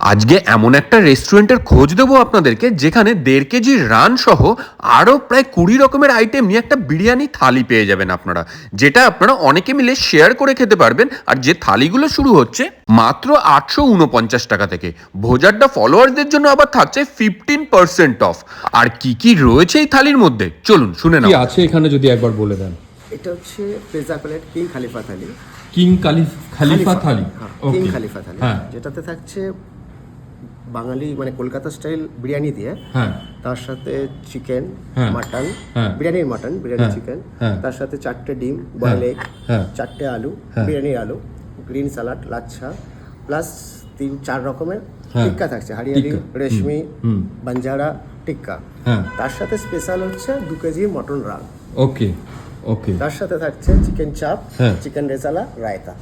আজকে এমন একটা রেস্টুরেন্টের খোঁজ দেবো আপনাদেরকে যেখানে দেড় কেজি রান সহ আরও প্রায় কুড়ি রকমের আইটেম নিয়ে একটা বিরিয়ানি থালি পেয়ে যাবেন আপনারা যেটা আপনারা অনেকে মিলে শেয়ার করে খেতে পারবেন। আর যে থালিগুলো শুরু হচ্ছে মাত্র আটশো উনপঞ্চাশ টাকা থেকে। ভোজারটা ফলোয়ারদের জন্য আবার থাকছে ফিফটিন পার্সেন্ট অফ আর কি কি রয়েছে এই থালির মধ্যে? চলুন শুনে কি নাও। আছে এখানে যদি একবার বলে দেন? এটা হচ্ছে পেজা প্লেট কিং খালিফা থালি কিং খালিফা থালি কিং খালিফা থালি যেটাতে থাকছে বাঙালি মানে কলকাতা স্টাইল বিরিয়ানি দিয়ে হ্যাঁ তার সাথে চিকেন হ্যাঁ, মাটন হ্যাঁ। বিরিয়ানির মাটন বিরিয়ানি চিকেন। তার সাথে চারটে ডিম বয়েল এগ। চারটে আলু। বিরিয়ানির আলু গ্রিন সালাড লাচ্ছা প্লাস তিন চার রকমের। টিক্কা থাকছে হারিয়ালি রেশমি। বাঞ্জারা টিক্কা তার সাথে স্পেশাল হচ্ছে দু kg mutton raan okay okay তার সাথে থাকছে chicken chaap. Chicken rezala raita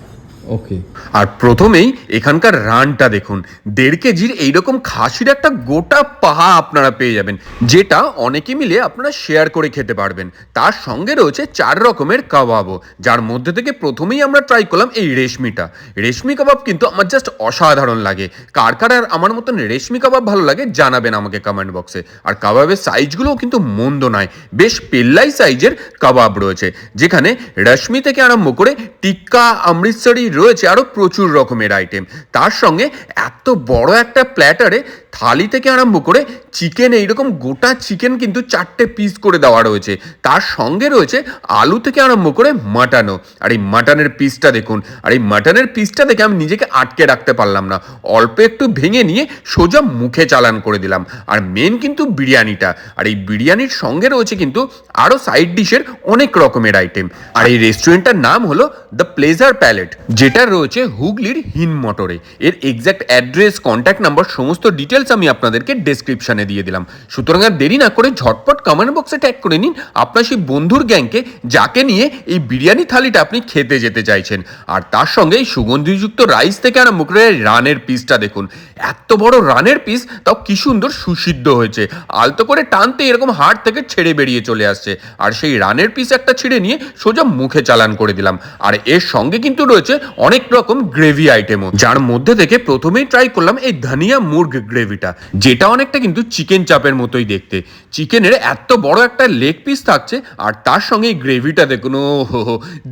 okay আর প্রথমেই এখানকার রানটা দেখুন। দেড় কেজির এইরকম খাসির একটা গোটা পাহা আপনারা পেয়ে যাবেন, যেটা অনেকে মিলে আপনারা শেয়ার করে খেতে পারবেন। তার সঙ্গে রয়েছে চার রকমের কাবাবও, যার মধ্যে থেকে প্রথমেই আমরা ট্রাই করলাম এই রেশমিটা। রেশমি কাবাব কিন্তু আমার জাস্ট অসাধারণ লাগে। কার কার আর আমার মতন রেশমি কাবাব ভালো লাগে জানাবেন আমাকে কমেন্ট বক্সে আর কাবাবের সাইজগুলোও কিন্তু মন্দ নয়, বেশ পেল্লাই সাইজের কাবাব রয়েছে, যেখানে রেশমি থেকে আরম্ভ করে টিক্কা, অমৃতসরি রয়েছে আরও প্রচুর রকমের আইটেম তার সঙ্গে এত বড় একটা প্ল্যাটারে থালি থেকে আরম্ভ করে চিকেন এইরকম গোটা চিকেন কিন্তু চারটে পিস করে দেওয়া রয়েছে। তার সঙ্গে রয়েছে আলু থেকে আরম্ভ করে মাটানো আর এই মাটনের পিসটা দেখুন, আর এই মাটনের পিসটা দেখে আমি নিজেকে আটকে রাখতে পারলাম না। অল্প একটু ভেঙে নিয়ে সোজা মুখে চালান করে দিলাম। আর মেন কিন্তু বিরিয়ানিটা। আর এই বিরিয়ানির সঙ্গে রয়েছে কিন্তু আরও সাইড ডিশের অনেক রকমের আইটেম আর এই রেস্টুরেন্টটার নাম হলো দ্য প্লেজার প্যালেট যেটা রয়েছে হুগলির হিন মটরে। এর এক্স্যাক্ট অ্যাড্রেস কন্ট্যাক্ট নাম্বার সমস্ত ডিটেলস আমি আপনাদেরকে ডেসক্রিপশনে দিয়ে দিলাম। সুতরাং আর দেরি না করে ঝটপট কমেন্ট বক্সে ট্যাগ করে নিন আপনার সেই বন্ধুর গ্যাংকে যাকে নিয়ে এই বিরিয়ানি থালিটা আপনি খেতে যেতে চাইছেন। আর তার সঙ্গে এই সুগন্ধিযুক্ত রাইস থেকে আরম্ভ করে রানের পিসটা দেখুন। এত বড় রানের পিস তাও কি সুন্দর সুসিদ্ধ হয়েছে। আলতো করে টানতে এরকম হাড় থেকে ছেড়ে বেরিয়ে চলে আসছে। আর সেই রানের পিস একটা ছিঁড়ে নিয়ে সোজা মুখে চালান করে দিলাম। আর এর সঙ্গে কিন্তু রয়েছে অনেক রকম গ্রেভি আইটেমও যার মধ্যে থেকে প্রথমেই ট্রাই করলাম এই ধনিয়া মুরগ গ্রেভিটা যেটা অনেকটা কিন্তু চিকেন চাপের মতোই দেখতে। চিকেনের এত বড় একটা লেগ পিস থাকছে, আর তার সঙ্গে এই গ্রেভিটা দেখুন, ও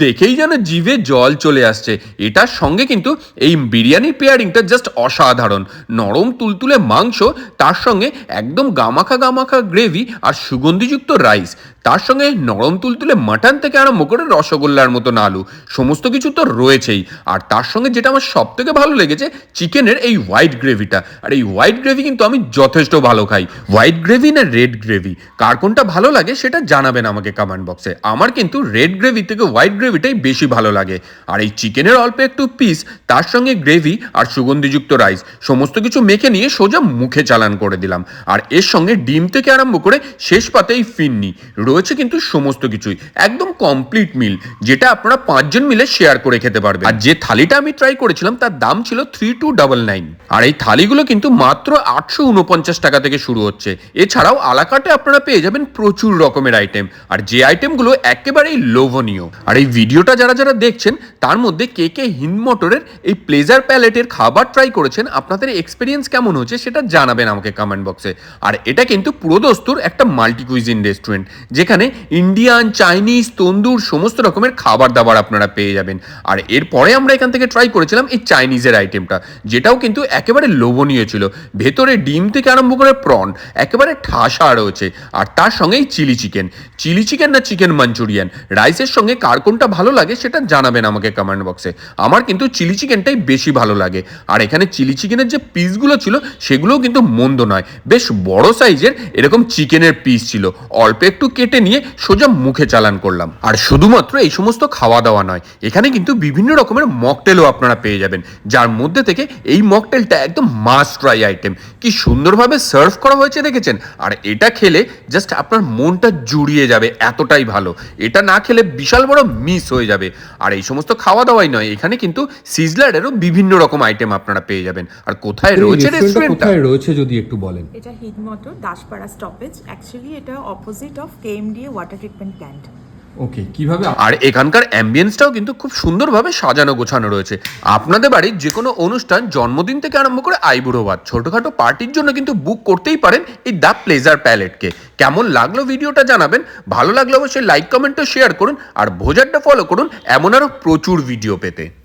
দেখেই যেন জিভে জল চলে আসছে। এটার সঙ্গে কিন্তু এই বিরিয়ানির পেয়ারিংটা জাস্ট অসাধারণ। নরম তুলতুলে মাংস, তার সঙ্গে একদম গামাখা গামাখা গ্রেভি আর সুগন্ধিযুক্ত রাইস তার সঙ্গে নরম তুলতুলে মাটন থেকে আরম্ভ করে রসগোল্লার মতন আলু, সমস্ত কিছু তো রয়েছেই। আর তার সঙ্গে যেটা আমার সব থেকে ভালো লেগেছে চিকেনের এই হোয়াইট গ্রেভিটা আর এই হোয়াইট গ্রেভি কিন্তু আমি যথেষ্ট ভালো খাই। হোয়াইট গ্রেভি না রেড গ্রেভি কার কোনটা ভালো লাগে সেটা জানাবেন আমাকে কমেন্ট বক্সে আমার কিন্তু রেড গ্রেভি থেকে হোয়াইট গ্রেভিটাই বেশি ভালো লাগে। আর এই চিকেনের অল্প একটু পিস তার সঙ্গে গ্রেভি আর সুগন্ধিযুক্ত রাইস সমস্ত কিছু মেখে নিয়ে সোজা মুখে চালান করে দিলাম। আর এর সঙ্গে ডিম থেকে আরম্ভ করে শেষ পাতেই ফিন্নি রয়েছে কিন্তু সমস্ত কিছুই। একদম কমপ্লিট মিল যেটা আপনারা পাঁচজন মিলে শেয়ার করে খেতে পারবেন। আর যে থালিটা আমি ট্রাই করেছিলাম, তার দাম ছিল থ্রি টু ডাবল নাইন আর এই থালিগুলো কিন্তু মাত্র আটশো উনপঞ্চাশ টাকা থেকে শুরু হচ্ছে। এছাড়াও আলাকাটে আপনারা পেয়ে যাবেন প্রচুর রকমের আইটেম। আর যে আইটেমগুলো একেবারেই লোভনীয়। আর এই ভিডিওটা যারা যারা দেখছেন, তার মধ্যে কে কে হিন্দ মোটরের এই প্লেজার প্যালেটের খাবার ট্রাই করেছেন, আপনাদের এক্সপিরিয়েন্স কেমন হচ্ছে সেটা জানাবেন আমাকে কমেন্ট বক্সে আর এটা কিন্তু পুরোদস্তুর একটা মাল্টি কুইজিন রেস্টুরেন্ট যেখানে ইন্ডিয়ান চাইনিজ তন্দুর, সমস্ত রকমের খাবার দাবার আপনারা পেয়ে যাবেন। আর এরপরে আমরা এখান থেকে ট্রাই করেছিলাম এই চাইনিজের আইটেমটা যেটাও কিন্তু একেবারে লোভনীয় ছিল। ভেতরে ডিম থেকে আরম্ভ করে প্রন, একেবারে ঠাসা রয়েছে। আর তার সঙ্গেই চিলি চিকেন। চিলি চিকেন না চিকেন মাঞ্চুরিয়ান? রাইসের সঙ্গে কার কোনটা ভালো লাগে সেটা জানাবেন আমাকে কমেন্ট বক্সে আমার কিন্তু চিলি চিকেনটাই বেশি ভালো লাগে। আর এখানে চিলি চিকেনের যে পিসগুলো ছিল, সেগুলোও কিন্তু মন্দ নয়। বেশ বড় সাইজের এরকম চিকেনের পিস ছিল। অল্প একটু কেটে নিয়ে সোজা মুখে চালান করলাম। আর শুধুমাত্র এই সমস্ত খাওয়া দাওয়া নয়, এখানে কিন্তু বিভিন্ন রকমের মকটেলও আপনারা পেয়ে যাবেন। যার মধ্যে থেকে এই মকটেলটা একদম মাস্ট ট্রাই আইটেম কি সুন্দরভাবে সার্ভ করা হয়েছে দেখেছেন? আর এটা খেলে জাস্ট আপনার মনটা জুড়িয়ে যাবে এতটাই ভালো। এটা না খেলে বিশাল বড় মিস হয়ে যাবে। আর এই সমস্ত খাওয়া দাওয়াই নয় এখানে কিন্তু সিজলারেরও বিভিন্ন রকম আইটেম আপনারা পেয়ে যাবেন। আর কোথায় রয়েছে রেস্টুরেন্টটা কোথায় রয়েছে যদি একটু বলেন? এটা হিটমটো দাসপাড়া স্টপেজ অ্যাকচুয়ালি এটা opposite of KMDA water treatment plant okay, কীভাবে আর এখানকার অ্যাম্বিয়েন্সটাও কিন্তু খুব সুন্দরভাবে সাজানো গোছানো রয়েছে। আপনাদের বাড়ির যে কোনো অনুষ্ঠান জন্মদিন থেকে আরম্ভ করে আইবুড়ো ভাত ছোটোখাটো পার্টির জন্য কিন্তু বুক করতেই পারেন এই দ্য প্লেজার প্যালেটকে কেমন লাগল ভিডিওটা জানাবেন, ভালো লাগলে অবশ্যই লাইক কমেন্টও শেয়ার করুন, আর ভোজারটা ফলো করুন, এমন আরও প্রচুর ভিডিও পেতে।